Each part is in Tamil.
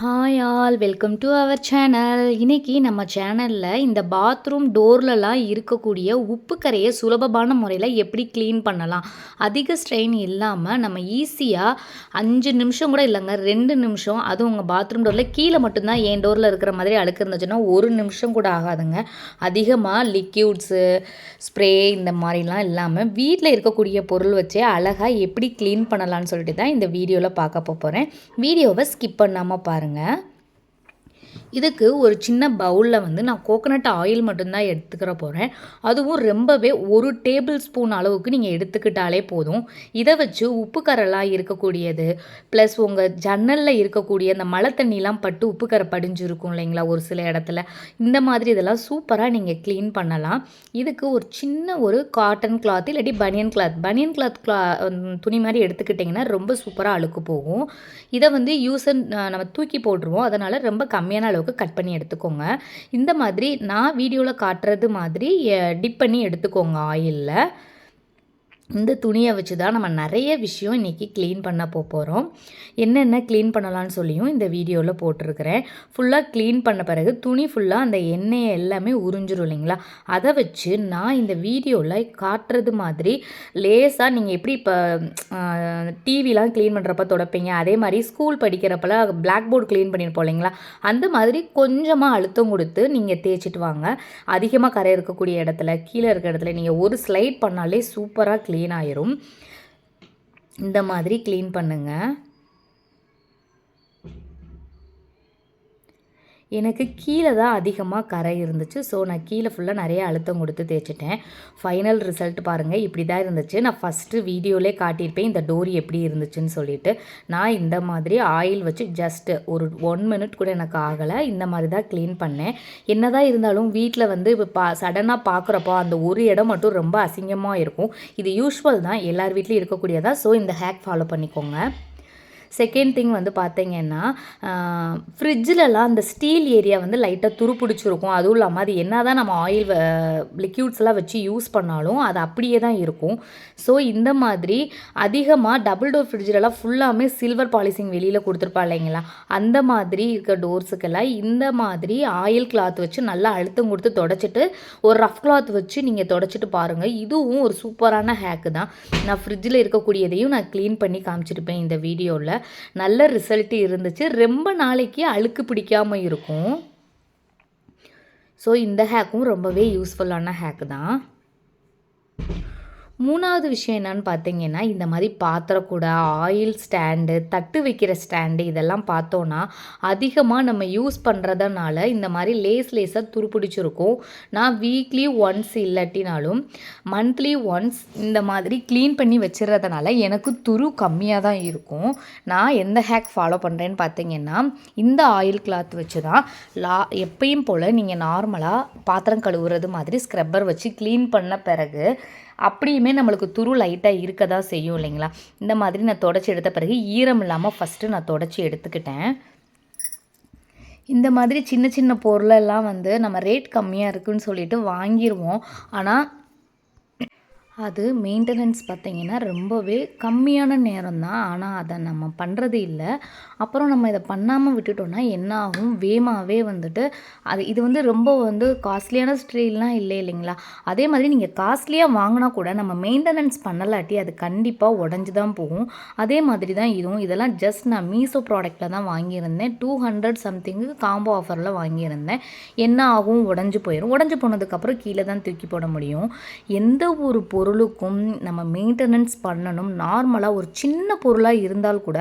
Hi all welcome to our channel இன்னைக்கு நம்ம சேனலில் இந்த பாத்ரூம் டோர்லலாம் இருக்கக்கூடிய உப்பு கரையை சுலபமான முறையில் எப்படி க்ளீன் பண்ணலாம்? அதிக ஸ்ட்ரெயின் இல்லாமல் நம்ம ஈஸியாக அஞ்சு நிமிஷம் கூட இல்லைங்க ரெண்டு நிமிஷம். அதுவும் உங்கள் பாத்ரூம் டோரில் கீழே மட்டும்தான் என் டோரில் இருக்கிற மாதிரி அழுக்கு இருந்துச்சுன்னா ஒரு நிமிஷம் கூட ஆகாதுங்க. அதிகமாக லிக்யூட்ஸு ஸ்ப்ரே இந்த மாதிரிலாம் இல்லாமல் வீட்டில் இருக்கக்கூடிய பொருள் வச்சே அழகாக எப்படி க்ளீன் பண்ணலான்னு சொல்லிட்டு தான் இந்த வீடியோவில் பார்க்க போகிறேன் வீடியோவை ஸ்கிப் பண்ணாமல் பாருங்கள் பாருங்கள் இதுக்கு ஒரு சின்ன பவுலில் வந்து நான் கோகனட் ஆயில் மட்டும்தான் எடுத்துக்கிற போகிறேன் அதுவும் ரொம்பவே ஒரு டேபிள் ஸ்பூன் அளவுக்கு நீங்கள் எடுத்துக்கிட்டாலே போதும். இதை வச்சு உப்பு கரெல்லாம் இருக்கக்கூடியது ப்ளஸ் உங்கள் ஜன்னலில் இருக்கக்கூடிய அந்த மழை தண்ணிலாம் பட்டு உப்பு கரை படிஞ்சிருக்கும் இல்லைங்களா ஒரு சில இடத்துல. இந்த மாதிரி இதெல்லாம் சூப்பராக நீங்கள் க்ளீன் பண்ணலாம். இதுக்கு ஒரு சின்ன ஒரு காட்டன் கிளாத் இல்லாட்டி பனியன் கிளாத் பனியன் கிளாத் கிளா துணி மாதிரி எடுத்துக்கிட்டிங்கன்னா ரொம்ப சூப்பராக அழுக்கு போகும். இதை வந்து யூஸ் நம்ம தூக்கி போட்டுருவோம். அதனால் ரொம்ப கம்மியான அளவுக்கு கட் பண்ணி எடுத்துக்கோங்க. இந்த மாதிரி நான் வீடியோவில் காட்டுறது மாதிரி டிப் பண்ணி எடுத்துக்கோங்க ஆயிலில் இந்த துணியை வச்சு தான் நம்ம நிறைய விஷயம் இன்றைக்கி க்ளீன் பண்ண போகிறோம் என்னென்ன க்ளீன் பண்ணலான்னு சொல்லியும் இந்த வீடியோவில் போட்டிருக்கிறேன். ஃபுல்லாக க்ளீன் பண்ண பிறகு துணி ஃபுல்லாக அந்த எண்ணெயை எல்லாமே உறிஞ்சிரும் இல்லைங்களா? அதை வச்சு நான் இந்த வீடியோவில் காட்டுறது மாதிரி லேஸாக நீங்கள் எப்படி இப்போ டிவிலாம் க்ளீன் பண்ணுறப்ப தொடப்பீங்க? அதே மாதிரி ஸ்கூல் படிக்கிறப்பெல்லாம் பிளாக் போர்டு க்ளீன் பண்ணியிருப்போம் இல்லைங்களா? அந்த மாதிரி கொஞ்சமாக அழுத்தம் கொடுத்து நீங்கள் தேய்ச்சிட்டு வாங்க. அதிகமாக கரை இருக்கக்கூடிய இடத்துல கீழே இருக்க இடத்துல நீங்கள் ஒரு ஸ்லைட் பண்ணாலே சூப்பராக க்ளீன் க்ளீன் ஆயிரும். இந்த மாதிரி க்ளீன் பண்ணுங்கள் எனக்கு கீழே தான் அதிகமாக கரை இருந்துச்சு. ஸோ நான் கீழே ஃபுல்லாக நிறைய அழுத்தம் கொடுத்து தேய்ச்சிட்டேன். ஃபைனல் ரிசல்ட் பாருங்கள் இப்படி தான் இருந்துச்சு. நான் ஃபஸ்ட்டு வீடியோலே காட்டியிருப்பேன் இந்த டோரி எப்படி இருந்துச்சுன்னு சொல்லிட்டு. நான் இந்த மாதிரி ஆயில் வச்சு ஜஸ்ட்டு ஒரு ஒன் மினிட் கூட எனக்கு ஆகலை. இந்த மாதிரி தான் க்ளீன் பண்ணேன். என்ன தான் இருந்தாலும் வீட்டில் வந்து இப்போ பா சடனாக பார்க்குறப்போ அந்த ஒரு இடம் மட்டும் ரொம்ப அசிங்கமாக இருக்கும். இது யூஸ்வல் தான் எல்லார் வீட்லேயும் இருக்கக்கூடியதாக ஸோ இந்த ஹேக் ஃபாலோ பண்ணிக்கோங்க. செகண்ட் திங் வந்து பார்த்தீங்கன்னா ஃப்ரிட்ஜிலலாம் அந்த ஸ்டீல் ஏரியா வந்து லைட்டாக துருப்பிடிச்சிருக்கும். அதுவும் இல்லாமல் அது என்ன தான் நம்ம ஆயில் லிக்யூட்ஸ்லாம் வச்சு யூஸ் பண்ணாலும் அது அப்படியே தான் இருக்கும். ஸோ இந்த மாதிரி அதிகமாக டபுள் டோர் ஃப்ரிட்ஜிலலாம் ஃபுல்லாமே சில்வர் பாலிசிங் வெளியில் கொடுத்துருப்பா இல்லைங்களா? அந்த மாதிரி இருக்க டோர்ஸுக்கெல்லாம் இந்த மாதிரி ஆயில் கிளாத் வச்சு நல்லா அழுத்தம் கொடுத்து தொடச்சிட்டு ஒரு ரஃப் கிளாத் வச்சு நீங்கள் தொடச்சிட்டு பாருங்கள் இதுவும் ஒரு சூப்பரான ஹேக்கு தான். நான் ஃப்ரிட்ஜில் இருக்கக்கூடியதையும் நான் க்ளீன் பண்ணி காமிச்சிருப்பேன் இந்த வீடியோவில் நல்ல ரிசல்ட் இருந்துச்சு. ரொம்ப நாளைக்கு அழுக்கு பிடிக்காமல் இருக்கும். ஸோ இந்த ஹேக்கும் ரொம்பவே யூஸ்ஃபுல்லான ஹேக்கு தான். மூணாவது விஷயம் என்னன்னு பார்த்தீங்கன்னா இந்த மாதிரி பாத்திரக்கூட ஆயில் ஸ்டாண்டு தட்டு வைக்கிற ஸ்டாண்டு இதெல்லாம் பார்த்தோன்னா அதிகமாக நம்ம யூஸ் பண்ணுறதுனால இந்த மாதிரி லேஸ் லேஸாக துருப்பிடிச்சிருக்கும். நான் வீக்லி ஒன்ஸ் இல்லாட்டினாலும் மந்த்லி ஒன்ஸ் இந்த மாதிரி க்ளீன் பண்ணி வச்சிடறதுனால எனக்கு துரு கம்மியாக தான் இருக்கும். நான் எந்த ஹேக் ஃபாலோ பண்ணுறேன்னு பார்த்தீங்கன்னா இந்த ஆயில் கிளாத் வச்சு தான் லா எப்பயும் போல் நீங்கள் நார்மலாக பாத்திரம் கழுவுறது மாதிரி ஸ்க்ரப்பர் வச்சு க்ளீன் பண்ண பிறகு அப்படியுமே நம்மளுக்கு துரு லைட்டாக இருக்க தான் செய்யும் இல்லைங்களா? இந்த மாதிரி நான் தொடச்சி எடுத்த பிறகு ஈரம் இல்லாமல் ஃபஸ்ட்டு நான் தொடச்சி எடுத்துக்கிட்டேன். இந்த மாதிரி சின்ன சின்ன பொருளெல்லாம் வந்து நம்ம ரேட் கம்மியாக இருக்குதுன்னு சொல்லிட்டு வாங்கிடுவோம் ஆனால் அது மெயின்டெனன்ஸ் பார்த்திங்கன்னா ரொம்பவே கம்மியான நேரம் தான் ஆனால் அதை நம்ம பண்ணுறது இல்லை. அப்புறம் நம்ம இதை பண்ணாமல் விட்டுட்டோம்னா என்ன ஆகும் வேமாவே வந்துட்டு அது இது வந்து ரொம்ப வந்து காஸ்ட்லியான ஸ்ட்ரீல்லாம் இல்லை இல்லைங்களா? அதே மாதிரி நீங்கள் காஸ்ட்லியாக வாங்கினா கூட நம்ம மெயின்டெனன்ஸ் பண்ணலாட்டி அது கண்டிப்பாக உடஞ்சி தான் போகும். அதே மாதிரி தான் இதுவும். இதெல்லாம் ஜஸ்ட் நான் மீசோ ப்ராடக்ட்டில் தான் வாங்கியிருந்தேன். டூ ஹண்ட்ரட் சம்திங்கு காம்போ ஆஃபரில் வாங்கியிருந்தேன். என்ன ஆகும் உடஞ்சி போயிடும் உடஞ்சி போனதுக்கப்புறம் கீழே தான் தூக்கி போட முடியும். எந்த ஒரு பொருள் பொருளுக்கும் நம்ம மெயின்டெனன்ஸ் பண்ணணும். நார்மலாக ஒரு சின்ன பொருளாக இருந்தால் கூட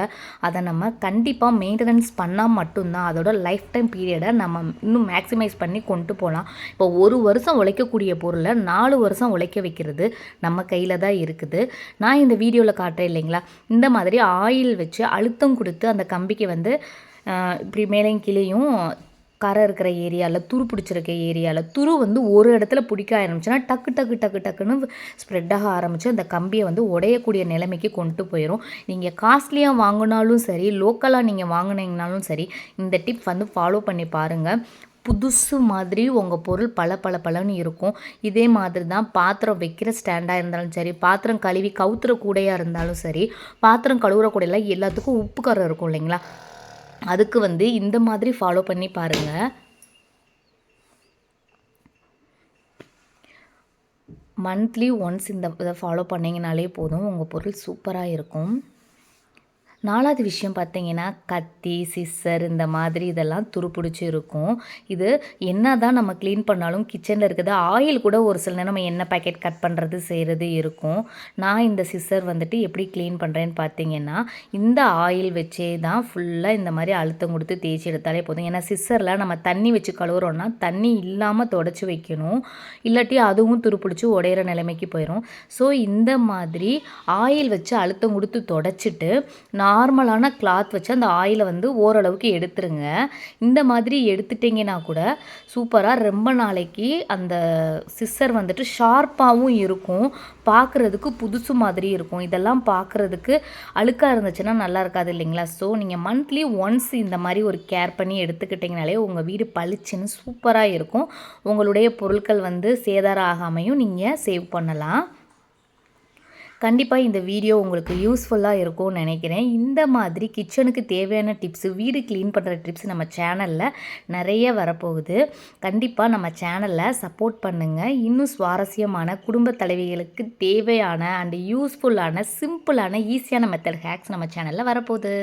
அதை நம்ம கண்டிப்பாக மெயின்டெனன்ஸ் பண்ணால் மட்டும்தான். அதோட லைஃப் டைம் பீரியடை நம்ம இன்னும் மேக்ஸிமைஸ் பண்ணி கொண்டு போகலாம் இப்போ ஒரு வருஷம் உழைக்கக்கூடிய பொருளை நாலு வருஷம் உழைக்க வைக்கிறது நம்ம கையில் தான் இருக்குது. நான் இந்த வீடியோவில் காட்டுறேன் இல்லைங்களா? இந்த மாதிரி ஆயில் வச்சு அழுத்தம் கொடுத்து அந்த கம்பிக்கு வந்து இப்படி மேலேயும் கீழேயும் கரை இருக்கிற ஏரியாவில் துரு பிடிச்சிருக்க ஏரியாவில் துரு வந்து ஒரு இடத்துல பிடிக்க ஆரம்பிச்சுன்னா டக்கு டக்கு டக்கு டக்குன்னு ஸ்ப்ரெட் ஆக ஆரம்பித்து அந்த கம்பியை வந்து உடையக்கூடிய நிலைமைக்கு கொண்டு போயிடும் நீங்கள் காஸ்ட்லியாக வாங்கினாலும் சரி லோக்கலாக நீங்கள் வாங்கினீங்கனாலும் சரி இந்த டிப் வந்து ஃபாலோ பண்ணி பாருங்கள் புதுசு மாதிரி உங்கள் பொருள் பல பல பலன்னு இருக்கும். இதே மாதிரி தான் பாத்திரம் வைக்கிற ஸ்டாண்டாக இருந்தாலும் சரி பாத்திரம் கழுவி கவுத்துற கூடையாக இருந்தாலும் சரி பாத்திரம் கழுவுற கூடையெல்லாம் எல்லாத்துக்கும் உப்பு கரை இருக்கும் இல்லைங்களா? அதுக்கு வந்து இந்த மாதிரி ஃபாலோ பண்ணி பாருங்கள் மந்த்லி ஒன்ஸ் இந்த இதை ஃபாலோ பண்ணிங்கனாலே போதும். உங்கள் பொருள் சூப்பராக இருக்கும். நாலாவது விஷயம் பார்த்தீங்கன்னா கத்தி சிஸ்ஸர் இந்த மாதிரி இதெல்லாம் துருப்பிடிச்சி இருக்கும். இது என்ன தான் நம்ம க்ளீன் பண்ணாலும் கிச்சனில் இருக்குது. ஆயில் கூட ஒரு சில நேரம் நம்ம எண்ணெய் பேக்கெட் கட் பண்ணுறது செய்கிறது இருக்கும். நான் இந்த சிஸ்ஸர் வந்துட்டு எப்படி க்ளீன் பண்ணுறேன்னு பார்த்தீங்கன்னா இந்த ஆயில் வச்சே தான் ஃபுல்லாக இந்த மாதிரி அழுத்தம் கொடுத்து தேய்ச்சி எடுத்தாலே போதும். ஏன்னா சிஸ்ஸரில் நம்ம தண்ணி வச்சு கழுவுறோன்னா தண்ணி இல்லாமல் தொடச்சி வைக்கணும். இல்லாட்டி அதுவும் துருப்பிடிச்சி உடையிற நிலைமைக்கு போயிடும் ஸோ இந்த மாதிரி ஆயில் வச்சு அழுத்தம் கொடுத்து தொடச்சிட்டு நார்மலான கிளாத் வச்சு அந்த ஆயிலை வந்து ஓரளவுக்கு எடுத்துருங்க. இந்த மாதிரி எடுத்துட்டிங்கன்னா கூட சூப்பராக ரொம்ப நாளைக்கு அந்த சிஸ்ஸர் வந்துட்டு ஷார்ப்பாகவும் இருக்கும். பார்க்குறதுக்கு புதுசு மாதிரி இருக்கும். இதெல்லாம் பார்க்குறதுக்கு அழுக்காக இருந்துச்சுன்னா நல்லா இருக்காது இல்லைங்களா? ஸோ நீங்கள் மந்த்லி ஒன்ஸ் இந்த மாதிரி ஒரு கேர் பண்ணி எடுத்துக்கிட்டிங்கனாலே உங்கள் வீடு பளிச்சுன்னு சூப்பராக இருக்கும். உங்களுடைய பொருட்கள் வந்து சேதாரம் ஆகாமையும் நீங்கள் சேவ் பண்ணலாம். கண்டிப்பாக இந்த வீடியோ உங்களுக்கு யூஸ்ஃபுல்லாக இருக்கும்னு நினைக்கிறேன். இந்த மாதிரி கிச்சனுக்கு தேவையான டிப்ஸு வீடு க்ளீன் பண்ணுற டிப்ஸ் நம்ம சேனலில் நிறைய வரப்போகுது. கண்டிப்பாக நம்ம சேனலில் சப்போர்ட் பண்ணுங்கள் இன்னும் சுவாரஸ்யமான குடும்ப தலைவிகளுக்கு தேவையான அண்ட் யூஸ்ஃபுல்லான சிம்பிளான ஈஸியான மெத்தட் ஹேக்ஸ் நம்ம சேனலில் வரப்போகுது.